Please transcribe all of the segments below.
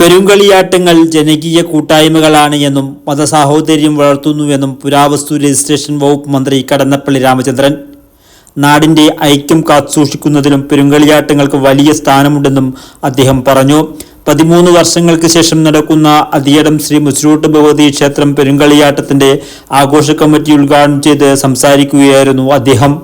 പെരുങ്കളിയാട്ടങ്ങൾ ജനകീയ കൂട്ടായ്മകളാണ് എന്നും മതസാഹോദര്യം വളർത്തുന്നുവെന്നും പുരാവസ്തു രജിസ്ട്രേഷൻ വകുപ്പ് മന്ത്രി കടന്നപ്പള്ളി രാമചന്ദ്രൻ. നാടിന്റെ ഐക്യം കാത്തുസൂക്ഷിക്കുന്നതിലും പെരുങ്കളിയാട്ടങ്ങൾക്ക് വലിയ സ്ഥാനമുണ്ടെന്നും അദ്ദേഹം പറഞ്ഞു. പതിമൂന്ന് വർഷങ്ങൾക്ക് ശേഷം നടക്കുന്ന അതിയടം ശ്രീ മുസ്രൂട്ട് ഭഗവതി ക്ഷേത്രം പെരുങ്കളിയാട്ടത്തിന്റെ ആഘോഷ കമ്മിറ്റി ഉദ്ഘാടനം ചെയ്ത് സംസാരിക്കുകയായിരുന്നു അദ്ദേഹം.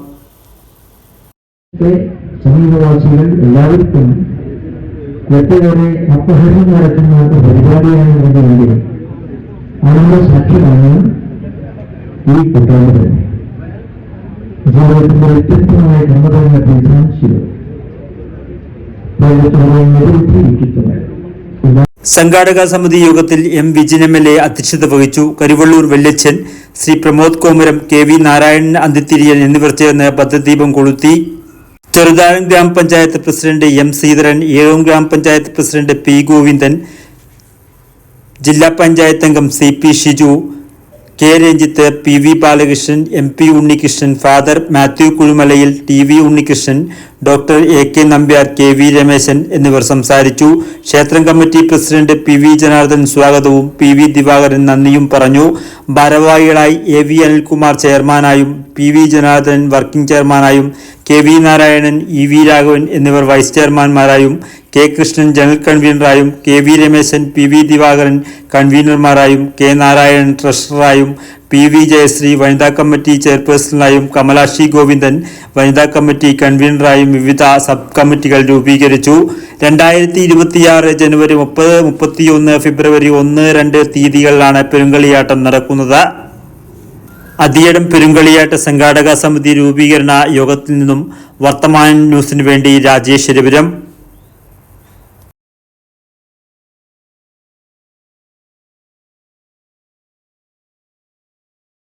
ഒട്ടേറെ അപഹരണം നടക്കുന്ന ഒരു പരിപാടിയാണ് ഇതിനെങ്കിലും അതിന്റെ സാക്ഷ്യമാണ് ഈ കൂട്ടായ്മ തന്നെ ജീവിതത്തിന്റെ വ്യത്യസ്തമായ കർമ്മതങ്ങളുടെ തീർച്ചയായും എല്ലാ സംഘാടക സമിതി യോഗത്തിൽ M Vijin M L A അധ്യക്ഷത വഹിച്ചു കരിവള്ളൂർ വെല്ലച്ചൻ ശ്രീ പ്രമോദ് കോമരം കെ വി നാരായണൻ അന്തിത്തിരിയൻ എന്നിവർ ചേർന്ന് പദ്ധദീപം കൊളുത്തി ചെറുതാഴം ഗ്രാമപഞ്ചായത്ത് പ്രസിഡന്റ് എം ശ്രീധരൻ ഏഴോം ഗ്രാമപഞ്ചായത്ത് പ്രസിഡന്റ് പി ഗോവിന്ദൻ ജില്ലാ പഞ്ചായത്ത് അംഗം C P Shiju K Ranjith P V Balakrishnan M P Unnikrishnan father Mathew Kuzhimalayil T V Unnikrishnan doctor A K Nambiar K V Rameshan എന്നിവർ സംസാരിച്ചു. ക്ഷേത്രം committee president P V Janardhan സ്വാഗതവും P V Divakaran നന്ദിയും പറഞ്ഞു. ഭാരവാഹികളായി A V Anilkumar ചെയർമാനായും P V Janardhan working ചെയർമാനായും K V Narayanan E V Raghavan എന്നിവർ vice ചെയർമാൻമാരായും K Krishnan general കൺവീനറായും K V Rameshan P V Divakaran കൺവീനർമാരായും K Narayanan ട്രഷററായും പി വി ജയശ്രീ വനിതാ കമ്മിറ്റി ചെയർപേഴ്സണായും കമലാക്ഷി ഗോവിന്ദൻ വനിതാ കമ്മിറ്റി കൺവീനറായും വിവിധ സബ് കമ്മിറ്റികൾ രൂപീകരിച്ചു. രണ്ടായിരത്തി ഇരുപത്തിയാറ് ജനുവരി മുപ്പത് മുപ്പത്തിയൊന്ന് ഫെബ്രുവരി ഒന്ന് രണ്ട് തീയതികളിലാണ് പെരുങ്കളിയാട്ടം നടക്കുന്നത്. അതിയടം പെരുങ്കളിയാട്ട സംഘാടക സമിതി രൂപീകരണ യോഗത്തിൽ നിന്നും വർത്തമാന ന്യൂസിനു വേണ്ടി രാജേഷ് രവിരം